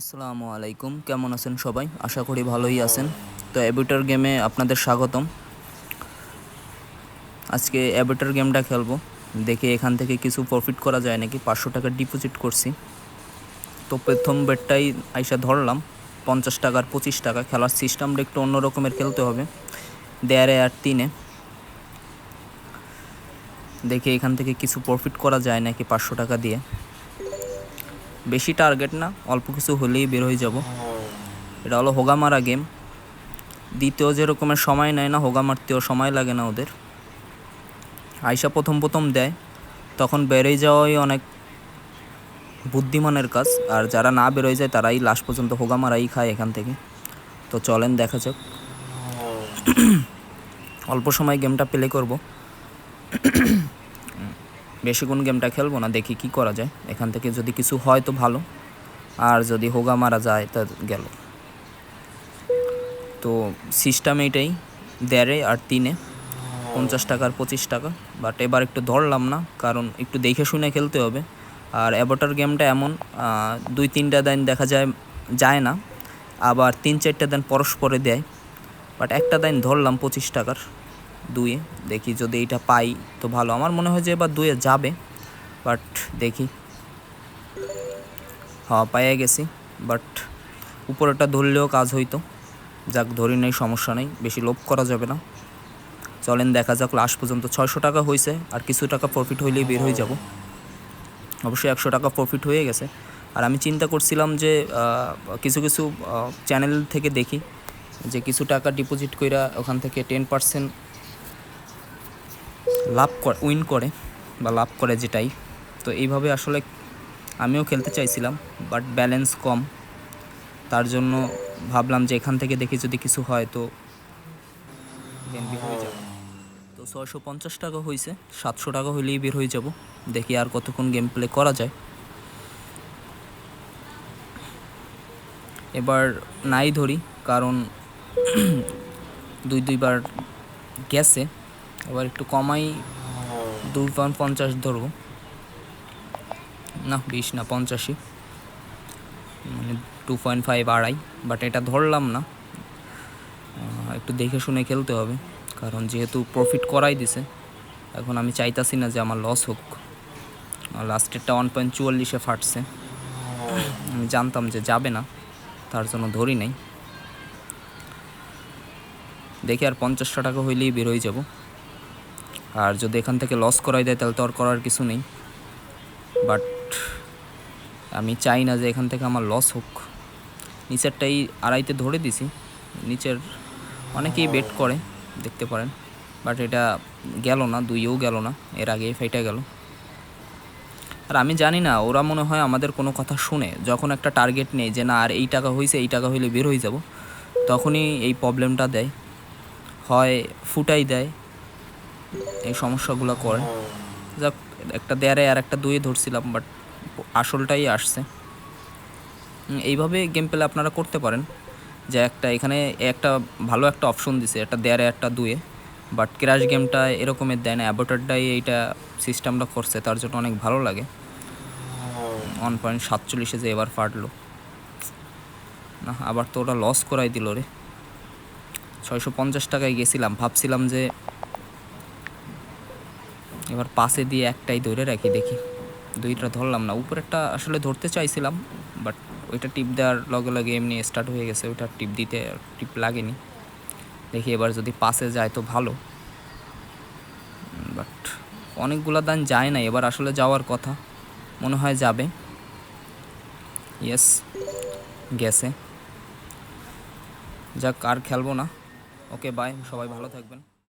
আসসালামু আলাইকুম। কেমন আছেন সবাই? আশা করি ভালোই আছেন। তো অ্যাবিটার গেমে আপনাদের স্বাগতম। আজকে অ্যাবিটার গেমটা খেলব। দেখে এখান থেকে কিছু প্রফিট করা যায় নাকি? পাঁচশো টাকা ডিপোজিট করছি। তো প্রথম বেডটাই আইসা ধরলাম। পঞ্চাশ টাকার পঁচিশ টাকা। খেলার সিস্টেমটা একটু অন্য রকমের খেলতে হবে। দেয়ারে আর তিনে। দেখে এখান থেকে কিছু প্রফিট করা যায় নাকি পাঁচশো টাকা দিয়ে। বেশি টার্গেট না, অল্প কিছু হলেই বের হয়ে যাব। এটা হলো হোগা মারা গেম দ্বিতীয় যেরকমের সময় নেয় না হোগা মারতেও সময় লাগে না ওদের। আয়সা প্রথম প্রথম দেয়, তখন বেরোয় যাওয়াই অনেক বুদ্ধিমানের কাজ। আর যারা না বেরোয় যায়, তারাই লাস্ট পর্যন্ত হোগা মারাই খায় এখান থেকে। তো চলেন, দেখা যাক। অল্প সময় গেমটা প্লে করব। বেশিক্ষণ গেমটা খেলব না, দেখি কি করা যায়। এখান থেকে যদি কিছু হয় তো ভালো, আর যদি হোগা মারা যায় তা গেল। তো সিস্টেম এইটাই দেড়ে আর তিনে, পঞ্চাশ টাকার পঁচিশ টাকা। বাট এবার একটু ধরলাম না, কারণ একটু দেখে শুনে খেলতে হবে। আর অ্যাবটার গেমটা এমন দুই তিনটা দেন দেখা যায় যায় না। আবার তিন চারটা দেন পরস্পরে দেয়। বাট একটা দেন ধরলাম পঁচিশ টাকার। দুয়ে দেখি যদি এটা পাই তো ভালো। আমার মনে হয় যে এবার দুয়ে যাবে বাট দেখি। হ্যাঁ পাইয়ে গেছি বাট উপরেটা ধরলেও কাজ হইতো। যাক, ধরি নেই, সমস্যা নেই, বেশি লোভ করা যাবে না। চলেন, দেখা যাক লাস্ট পর্যন্ত ছয়শো টাকা হয়েছে আর কিছু টাকা প্রফিট হইলেই বের হয়ে যাব। অবশ্যই একশো টাকা প্রফিট হয়ে গেছে। আর আমি চিন্তা করছিলাম যে কিছু কিছু চ্যানেল থেকে দেখি, যে কিছু টাকা ডিপোজিট কইরা ওখান থেকে টেন পার্সেন্ট লাভ করে, উইন করে বা লাভ করে যেটাই। তো এইভাবে আসলে আমিও খেলতে চাইছিলাম বাট ব্যালেন্স কম। তার জন্য ভাবলাম যে এখান থেকে দেখি যদি কিছু হয় তো তো ছয়শো পঞ্চাশ টাকা হয়েছে সাতশো টাকা হইলেই বের হয়ে যাব। দেখি আর কতক্ষণ গেম প্লে করা যায়। এবার নাই ধরি, কারণ দুই দুইবার গেছে। এবার একটু কমাই। পয়েন্ট পঞ্চাশ ধরবো। না, বিশ না, পঞ্চাশই। মানে টু পয়েন্ট ফাইভ আড়াই। বাট এটা ধরলাম না। একটু দেখে শুনে খেলতে হবে। কারণ যেহেতু প্রফিট করাই দিছে, এখন আমি চাইতাছি না যে আমার লস হোক। লাস্টেরটা ওয়ান পয়েন্ট চুয়াল্লিশে ফাটছে। আমি জানতাম যে যাবে না, তার জন্য ধরি নাই। দেখি আর পঞ্চাশটা টাকা হইলেই বেরোয় যাব। আর যদি এখান থেকে লস করাই দেয়, তাহলে তো আর করার কিছু নেই। বাট আমি চাই না যে এখান থেকে আমার লস হোক। নিচেরটাই আড়াইতে ধরে দিছি। নিচের অনেকেই বেট করে, দেখতে পারেন। বাট এটা গেল না, দুইও গেল না। এর আগে ফাইটা গেল। আর আমি জানি না, ওরা মনে হয় আমাদের কোনো কথা শুনে। যখন একটা টার্গেট নেই যে না, আর এই টাকা হয়েছে এই টাকা হইলে বের হয়ে যাব, তখনই এই প্রবলেমটা দেয়। হয় ফুটাই দেয় এই সমস্যাগুলো করে। যাক একটা দেয়ারে আর একটা দুয়ে ধরছিলাম বাট আসলটাই আসছে। এইভাবে গেম প্লে আপনারা করতে পারেন। যে একটা এখানে একটা ভালো একটা অপশন দিছে একটা দেয়ারে একটা দুয়ে বাট ক্র্যাশ গেমটা এরকমের দেয় না অ্যাবোটারটাই এইটা সিস্টেমটা করছে তার জন্য অনেক ভালো লাগে। ওয়ান পয়েন্ট সাতচল্লিশে যে এবার ফাটলো। না আবার তো ওটা লস করাই দিল রে। ছয়শো পঞ্চাশ টাকায় গেছিলাম ভাবছিলাম যে এবার পাশে দিয়ে একটাই ধরে রাখি, দেখি। দুইটা ধরলাম না, উপরেরটা আসলে ধরতে চাইছিলাম বাট ওইটা টিপ দেওয়ার লগে লগে এমনি স্টার্ট হয়ে গেছে, ওইটা টিপ দিতে টিপ লাগেনি। দেখি এবার যদি পাশে যায় তো ভালো। বাট অনেকগুলো দান যায় না, এবার আসলে যাওয়ার কথা। মনে হয় যাবে। ইয়েস গেছে। যাক, আর খেলব না। ওকে বাই সবাই ভালো থাকবেন।